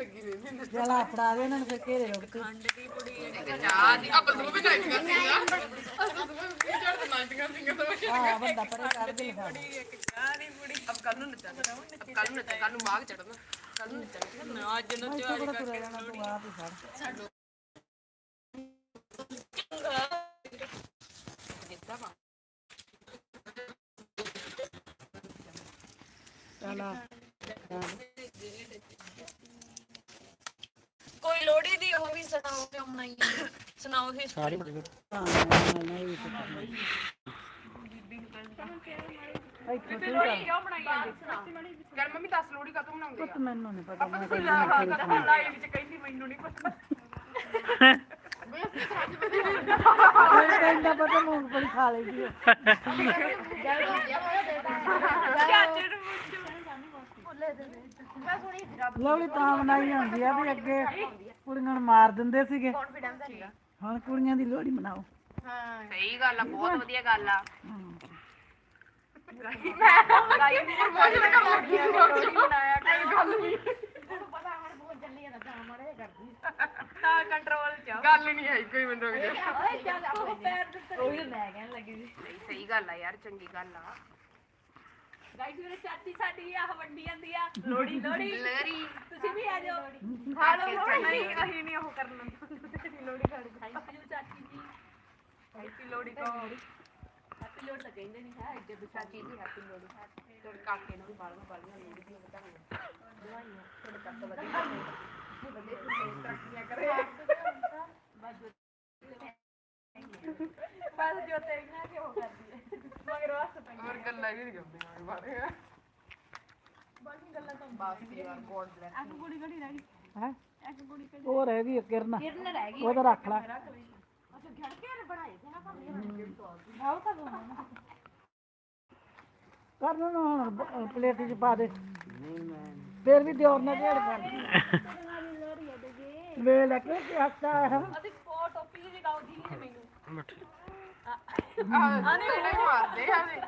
ਲੱਗੀ ਨੇ ਮੈਨੂੰ ਚਲ ਆ ਫੜਾ ਦੇ ਇਹਨਾਂ ਨੂੰ ਫਿਰ ਘੇਰੇ ਰੋਕ ਕੇ ਚਾਹ ਦੀ ਆਪਾਂ ਦੋ ਵੀ ਨਾਈਟੀਆਂ ਸੀਗਾ ਆਪਾਂ ਦੋ ਵੀ ਚਾਰ ਤੇ ਨਾਈਟੀਆਂ ਸੀਗਾ ਤਾਂ ਆ ਬੰਦਾ ਪਰੇ ਕਰ ਦੇ ਲਗਾ ਅਬ ਕੱਲ ਨੂੰ ਨੱਚਾਂਗੇ ਅਬ ਕੱਲ ਨੂੰ ਨੱਚਾਂਗੇ ਕੱਲ ਨੂੰ ਮਾਗ ਚੜਨਾ ਕੱਲ ਨੂੰ ਨੱਚਾਂਗੇ ਨਾ ਅੱਜ ਇੱਥੇ ਬੜਾ ਤੁਰਿਆ ਜਾਣਾ ਤੂੰ ਆਪ ਹੀ ਫੜ ਚਲ ਕੋਈ ਲੋੜੀ ਦੀ ਉਹ ਵੀ ਸੁਣਾਓ ਕਿ ਬਣਾਈ ਸੁਣਾਓ ਹਾਂ ਪਤਾ ਨਹੀਂ ਇੱਥੋਂ ਤੂੰ ਕਰ ਕਰ ਮੰਮੀ 10 ਲੋੜੀ ਕਦੋਂ ਬਣਾਉਂਦੇ ਪੁੱਤ ਮੈਨੂੰ ਨਹੀਂ ਪਤਾ ਮੈਂ ਲਾਈਵ ਚ ਕਹਿੰਦੀ ਮੈਨੂੰ ਨਹੀਂ ਪਤਾ। ਕਹਿੰਦਾ ਪਤਾ ਮੂੰਗਫਲੀ ਖਾ ਲੈਂਦੀ ਹੈ ਲਵਲੀ ਤਾਂ ਬਣਾਈ ਹੁੰਦੀ ਆ ਵੀ ਅੱਗੇ ਕੁੜੀਆਂ ਨੂੰ ਮਾਰ ਦਿੰਦੇ ਸੀਗੇ। ਹੁਣ ਕੁੜੀਆਂ ਦੀ ਲੋਹੜੀ ਮਨਾਓ। ਸਹੀ ਗੱਲ ਆ ਬਹੁਤ ਵਧੀਆ ਗੱਲ ਆ। ਤਾਂ ਕੰਟਰੋਲ ਚ ਗੱਲ ਨਹੀਂ ਹੈ ਕੋਈ ਮੈਨੂੰ ਵੀ ਉਹੀ ਮੈਂ ਕਹਿਣ ਲੱਗੀ ਸੀ ਨਹੀਂ ਸਹੀ ਗੱਲ ਆ ਯਾਰ ਚੰਗੀ ਗੱਲ ਆ। ਗਾਈਸ ਮੇਰੇ ਚਾਚੀ ਸਾਡੀ ਆ ਵੰਡੀ ਜਾਂਦੀ ਆ ਲੋੜੀ ਲੋੜੀ ਤੁਸੀਂ ਵੀ ਆ ਜਾਓ। ਖਾ ਲਓ ਲੋੜੀ ਨਹੀਂ ਅਸੀਂ ਨਹੀਂ ਉਹ ਕਰਨਾ ਤੇਰੀ ਲੋੜੀ ਖਾ ਲਈ ਥੈਂਕ ਯੂ ਚਾਚੀ ਜੀ। ਹੈਪੀ ਲੋੜੀ ਕੋ ਹੈਪੀ ਲੋੜੀ ਤਾਂ ਕਹਿੰਦੇ ਨਹੀਂ ਹੈ ਅੱਗੇ ਚਾਚੀ ਦੀ ਹੈਪੀ ਲੋੜੀ ਤੁਹਾਡੇ ਕਾਕੇ ਨੂੰ ਵੀ ਬਾਲਵਾ ਬਾਲਵਾ ਲੋੜੀ ਦੀਆਂ ਵਧਾਈਆਂ ਵਧਾਈਆਂ ਤੁਹਾਡੇ ਤੱਕ ਵਧੀਆ ਵਧੀਆ ਤੁਸੀਂ ਤਰੱਕੀਆਂ ਕਰੇ। ਬਸ ਜੋ ਤੇਰੀ ਨਾ ਕਿ ਉਹ ਕਰਦੀ ਹੈ ਮਗਰ ਵਾਸਤੇ ਪਈ ਹੋਰ ਗੱਲਾਂ ਵੀ ਨਹੀਂ ਕਰਦੀਆਂ ਬਾਰੇ ਬਾਕੀ ਗੱਲਾਂ ਤਾਂ ਬਸ ਯਾਰ ਗੋਡ ਬlesਸ ਇੱਕ ਕੁੜੀ ਘੜੀ ਰਹਿ ਗਈ? ਹੈ? ਇੱਕ ਕੁੜੀ ਘੜੀ ਉਹ ਰਹਿ ਗਈ ਕਿਰਨ। ਕਿਰਨ ਰਹਿ ਗਈ ਉਹਦਾ ਰੱਖ ਲੈ। ਅੱਛਾ ਘੜ ਕੇ ਬਣਾਏ ਤੇ ਨਾ ਤਾਂ ਕਰਨ ਨੂੰ। ਹੁਣ ਬ- ਪਲੇਟ ਚ ਪਾ ਦੇ। ਫੇਰ ਵੀ ਦਿਓਰ ਨੇ ਢੇੜ ਕਰ। ਵੇ ਲੈ ਕੇ ਹੱਸਾ ਹੈ ਅਤੇ ਪੋ ਟੋਪੀ ਜਿਹੀ ਗਾਉਂਦੀ ਨਹੀਂ ਮੈਨੂੰ। ਆਹ ਨਹੀਂ ਮਾਰਦੇ ਆ ਵੇ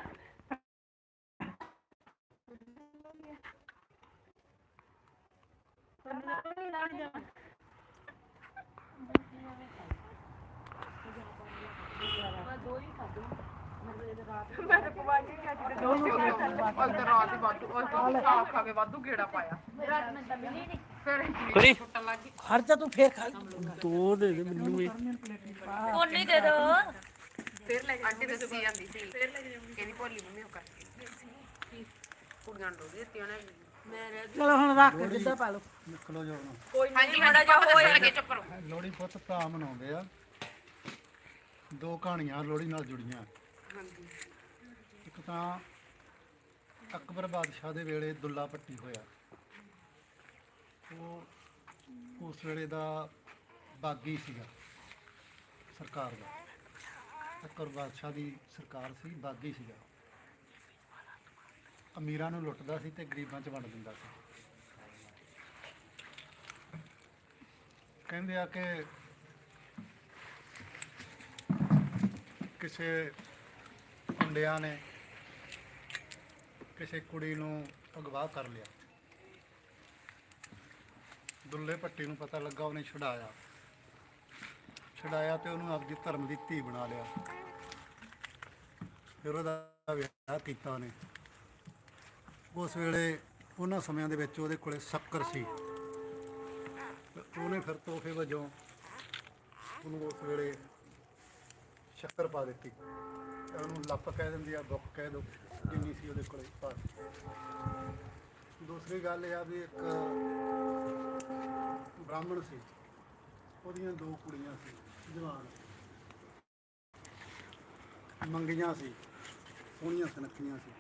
ਮੈਂ ਤਾਂ ਪਵਾ ਕੇ ਚਾਚੀ ਦੇ ਦੋਸਤ ਉਹ ਤਾਂ ਰਾਤ ਹੀ ਵਾਧੂ ਉਹ ਤਾਂ ਸਾਫ਼ ਖਾ ਕੇ ਵਾਧੂ ਗੇੜਾ ਪਾਇਆ। ਫਿਰ ਕਰੀ ਛੁੱਟਣ ਲੱਗ ਗਈ। ਖਰਚਾ ਤੂੰ ਫੇਰ ਖਾ ਉਹਨੇ ਦੇ ਦੋ। ਫਿਰ ਲੈ ਆਂਟੀ ਦੇ ਸੀ ਜਾਂਦੀ ਸੀ। ਫਿਰ ਲੈ ਜਾਊਂਗੀ। ਕਹਿੰਦੀ ਭੋਲੀ ਮੰਮੀ ਉਹ ਕਰਕੇ ਕੁੜੀਆਂ ਨੂੰ ਦੇ ਦਿੱਤੀ ਉਹਨੇ ਚਲੋ ਹੁਣ ਰੱਖ ਜਿੱਦਾਂ ਪਾ ਲਓ। ਨਿਕਲੋ ਜੋ ਹੁਣ। ਕੋਈ ਹਾਂਜੀ ਮਾੜਾ ਜਿਹਾ ਹੋਇਆ ਲੱਗੇ ਚੁੱਪ ਕਰੋ। ਲੋਹੜੀ ਪੁੱਤ ਭਰਾ ਮਨਾਉਂਦੇ ਆ। ਦੋ ਕਹਾਣੀਆਂ ਲੋਹੜੀ ਨਾਲ ਜੁੜੀਆਂ। ਹਾਂਜੀ। ਇੱਕ ਤਾਂ ਅਕਬਰ ਬਾਦਸ਼ਾਹ ਦੇ ਵੇਲੇ ਦੁੱਲਾ ਪੱਟੀ ਹੋਇਆ। ਉਹ ਉਸ ਵੇਲੇ ਦਾ ਬਾਗੀ ਸੀਗਾ। ਸਰਕਾਰ ਦਾ। ਅਕਬਰ ਬਾਦਸ਼ਾਹ ਦੀ ਸਰਕਾਰ ਸੀ, ਬਾਗੀ ਸੀਗਾ। ਅਮੀਰਾਂ ਨੂੰ ਲੁੱਟਦਾ ਸੀ ਤੇ ਗਰੀਬਾਂ 'ਚ ਵੰਡ ਦਿੰਦਾ ਸੀ। ਕਹਿੰਦੇ ਆ ਕਿ ਕਿਸੇ ਮੁੰਡਿਆਂ ਨੇ ਕਿਸੇ ਕੁੜੀ ਨੂੰ ਅਗਵਾ ਕਰ ਲਿਆ। ਦੁੱਲੇ ਭੱਟੀ ਨੂੰ ਪਤਾ ਲੱਗਾ ਉਹਨੇ ਛੁਡਾਇਆ। ਛੁਡਾਇਆ ਤੇ ਉਹਨੂੰ ਆਪਦੀ ਧਰਮ ਦੀ ਧੀ ਬਣਾ ਲਿਆ। ਫਿਰ ਉਹਦਾ ਵਿਆਹ ਕੀਤਾ ਉਹਨੇ। ਉਸ ਵੇਲੇ ਉਹਨਾਂ ਸਮਿਆਂ ਦੇ ਵਿੱਚ ਉਹਦੇ ਕੋਲੇ ਸ਼ੱਕਰ ਸੀ। ਉਹਨੇ ਫਿਰ ਤੋਹਫੇ ਵਜੋਂ ਉਹਨੂੰ ਉਸ ਵੇਲੇ ਸ਼ੱਕਰ ਪਾ ਦਿੱਤੀ। ਤੇ ਉਹਨੂੰ ਲੱਪ ਕਹਿ ਦਿੰਦੀ ਆ ਬੁੱਕ ਕਹਿ ਦੋ, ਜਿੰਨੀ ਸੀ ਉਹਦੇ ਕੋਲੇ ਪਾ ਦੂਸਰੀ ਗੱਲ ਇਹ ਆ ਵੀ ਇੱਕ ਬ੍ਰਾਹਮਣ ਸੀ। ਉਹਦੀਆਂ ਦੋ ਕੁੜੀਆਂ ਸੀ। ਜਵਾਨ। ਮੰਗੀਆਂ ਸੀ, ਸੋਹਣੀਆਂ ਸੁਨੱਖੀਆਂ ਸੀ।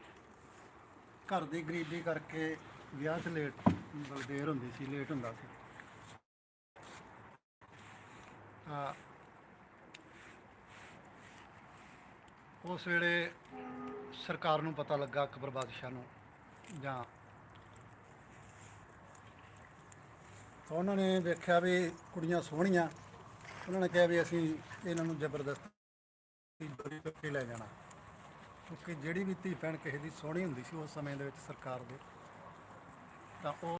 ਘਰ ਦੀ ਗਰੀਬੀ ਕਰਕੇ ਵਿਆਹ 'ਚ ਲੇਟ ਬਲਦੇਰ ਹੁੰਦੀ ਸੀ ਲੇਟ ਹੁੰਦਾ ਸੀ। ਤਾਂ ਉਸ ਵੇਲੇ ਸਰਕਾਰ ਨੂੰ ਪਤਾ ਲੱਗਾ ਅਕਬਰ ਬਾਦਸ਼ਾਹ ਨੂੰ, ਜਾਂ ਉਹਨਾਂ ਨੇ ਵੇਖਿਆ ਵੀ ਕੁੜੀਆਂ ਸੋਹਣੀਆਂ ਉਹਨਾਂ ਨੇ ਕਿਹਾ ਵੀ ਅਸੀਂ ਇਹਨਾਂ ਨੂੰ ਜ਼ਬਰਦਸਤੀ ਦੋਰੀ ਕਰਕੇ ਲੈ ਜਾਣਾ। ਕਿਉਂਕਿ ਜਿਹੜੀ ਵੀ ਧੀ ਭੈਣ ਕਿਸੇ ਦੀ ਸੋਹਣੀ ਹੁੰਦੀ ਸੀ ਉਸ ਸਮੇਂ ਦੇ ਵਿੱਚ ਸਰਕਾਰ ਦੇ, ਤਾਂ ਉਹ